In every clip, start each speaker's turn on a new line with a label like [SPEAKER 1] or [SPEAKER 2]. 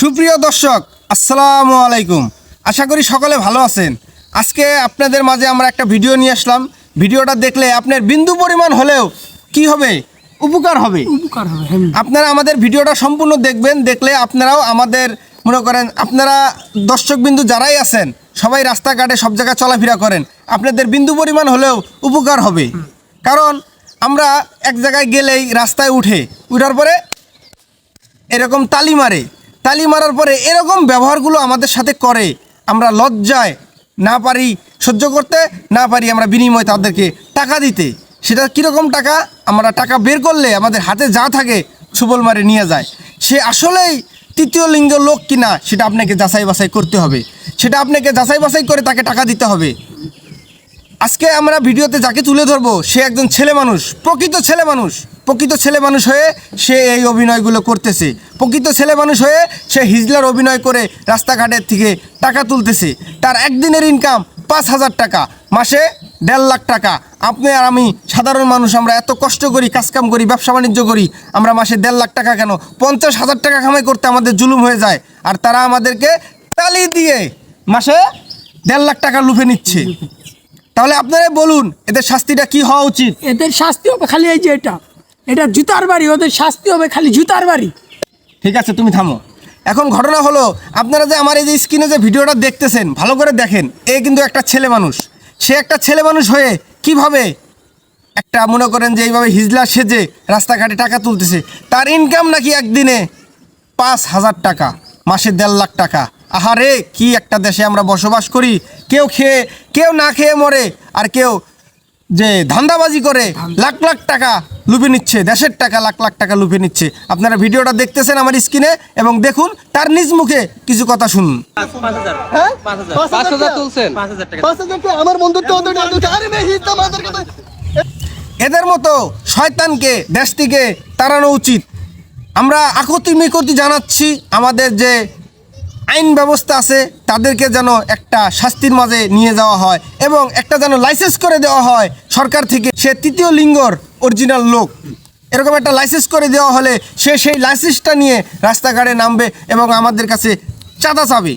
[SPEAKER 1] সুপ্রিয় দর্শক আসসালামু আলাইকুম। আশা করি সকলে ভালো আছেন। আজকে আপনাদের মাঝে আমরা একটা ভিডিও নিয়ে আসলাম। ভিডিওটা দেখলে আপনার বিন্দু পরিমাণ হলেও কি হবে? উপকার হবে।
[SPEAKER 2] উপকার হবে হ্যাঁ।
[SPEAKER 1] আপনারা আমাদের ভিডিওটা সম্পূর্ণ দেখবেন দেখলে আপনারাও আমাদের মনে করেন আপনারা দর্শক বিন্দু যারাই আছেন সবাই রাস্তাঘাটে সব জায়গায় চলাফেরা করেন আপনাদের বিন্দু পরিমাণ হলেও উপকার হবে। কারণ আমরা এক জায়গায় গেলেই রাস্তায় উঠে উঠার পরে এরকম তালি মারে তালি মারার পরে এরকম ব্যবহারগুলো আমাদের সাথে করে। আমরা লজ্জায় না পারি, সহ্য করতে না পারি আমরা বিনিময়ে তাদেরকে টাকা দিতে। সেটা কীরকম টাকা? আমরা টাকা বের করলে আমাদের হাতে যা থাকে সুবল মারে নিয়ে যায়। সে আসলেই তৃতীয় লিঙ্গ লোক কিনা, সেটা আপনাকে যাচাই বাছাই করতে হবে। সেটা আপনাকে যাচাই বাছাই করে তাকে টাকা দিতে হবে। আজকে আমরা ভিডিওতে যাকে তুলে ধরবো, সে একজন ছেলে মানুষ, প্রকৃত ছেলে মানুষ। প্রকৃত ছেলে মানুষ হয়ে সে এই অভিনয়গুলো করতেছে। প্রকৃত ছেলে মানুষ হয়ে সে হিজলার অভিনয় করে রাস্তাঘাটের থেকে টাকা তুলতেছে। তার একদিনের ইনকাম পাঁচ হাজার টাকা, মাসে দেড় লাখ টাকা। আপনি আর আমি সাধারণ মানুষ, আমরা এত কষ্ট করি, কাজকাম করি, ব্যবসা বাণিজ্য করি, আমরা মাসে দেড় লাখ টাকা কেন? পঞ্চাশ হাজার টাকা কামাই করতে আমাদের জুলুম হয়ে যায়। আর তারা আমাদেরকে তালি দিয়ে মাসে দেড় লাখ টাকা লুফে নিচ্ছে। তাহলে আপনারাই বলুন, এদের শাস্তিটা কি হওয়া উচিত?
[SPEAKER 2] এদের শাস্তি খালি এই যে এটা। এটা জুতার বাড়ি, ওদের শাস্তি হবে খালি জুতার বাড়ি।
[SPEAKER 1] ঠিক আছে, তুমি থামো। এখন ঘটনা হলো, আপনারা যে আমার এই যে স্ক্রিনে যে ভিডিওটা দেখতেছেন, ভালো করে দেখেন, এ কিন্তু একটা ছেলে মানুষ। সে একটা ছেলে মানুষ হয়ে কীভাবে একটা মনে করেন যে এইভাবে হিজলা সেজে রাস্তাঘাটে টাকা তুলতেছে, তার ইনকাম নাকি একদিনে পাঁচ হাজার টাকা, মাসে দেড় লাখ টাকা। আহারে, কি একটা দেশে আমরা বসবাস করি, কেউ খেয়ে, কেউ না খেয়ে মরে, আর কেউ যে ধান্দাবাজি করে লাখ লাখ টাকা লুপে নিচ্ছে দেশের টাকা লাখ লাখ টাকা লুপে নিচ্ছে। আপনারা ভিডিওটা দেখতেছেন আমার স্ক্রিনে এবং দেখুন তার নিজ মুখে কিছু কথা শুনুন।
[SPEAKER 3] হ্যাঁ? আমার বন্ধুত্ব
[SPEAKER 1] এদের মতো শয়তানকে দেশ থেকে তাড়ানো উচিত। আমরা আকতি মিকতি জানাচ্ছি আমাদের যে আইন ব্যবস্থা আছে, তাদেরকে যেন একটা শাস্তির মাঝে নিয়ে যাওয়া হয় এবং একটা যেন লাইসেন্স করে দেওয়া হয় সরকার থেকে, সে তৃতীয় লিঙ্গর অরিজিনাল লোক। এরকম একটা লাইসেন্স করে দেওয়া হলে সে সেই লাইসেন্সটা নিয়ে রাস্তাঘাটে নামবে এবং আমাদের কাছে চাঁদা চাবে।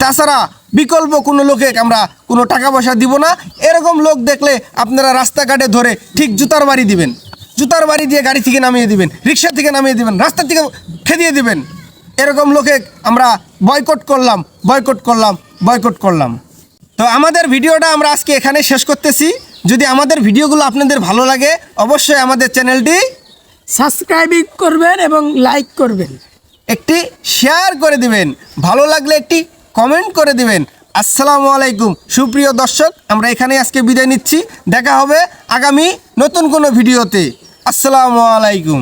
[SPEAKER 1] তাছাড়া বিকল্প কোনো লোকে আমরা কোনো টাকা পয়সা দিব না। এরকম লোক দেখলে আপনারা রাস্তাঘাটে ধরে ঠিক জুতার বাড়ি দিবেন। জুতার বাড়ি দিয়ে গাড়ি থেকে নামিয়ে দিবেন, রিক্সা থেকে নামিয়ে দিবেন, রাস্তা থেকে খেদিয়ে দিবেন। এরকম লোকে আমরা বয়কট করলাম বয়কট করলাম বয়কট করলাম। তো আমাদের ভিডিওটা আমরা আজকে এখানে শেষ করতেছি। যদি আমাদের ভিডিওগুলো আপনাদের ভালো লাগে অবশ্যই আমাদের চ্যানেলটি
[SPEAKER 2] সাবস্ক্রাইবিং করবেন এবং লাইক করবেন।
[SPEAKER 1] একটি শেয়ার করে দিবেন। ভালো লাগলে একটি কমেন্ট করে দিবেন। আসসালামু আলাইকুম। সুপ্রিয় দর্শক আমরা এখানে আজকে বিদায় নিচ্ছি। দেখা হবে আগামী নতুন কোনো ভিডিওতে। আসসালামু আলাইকুম।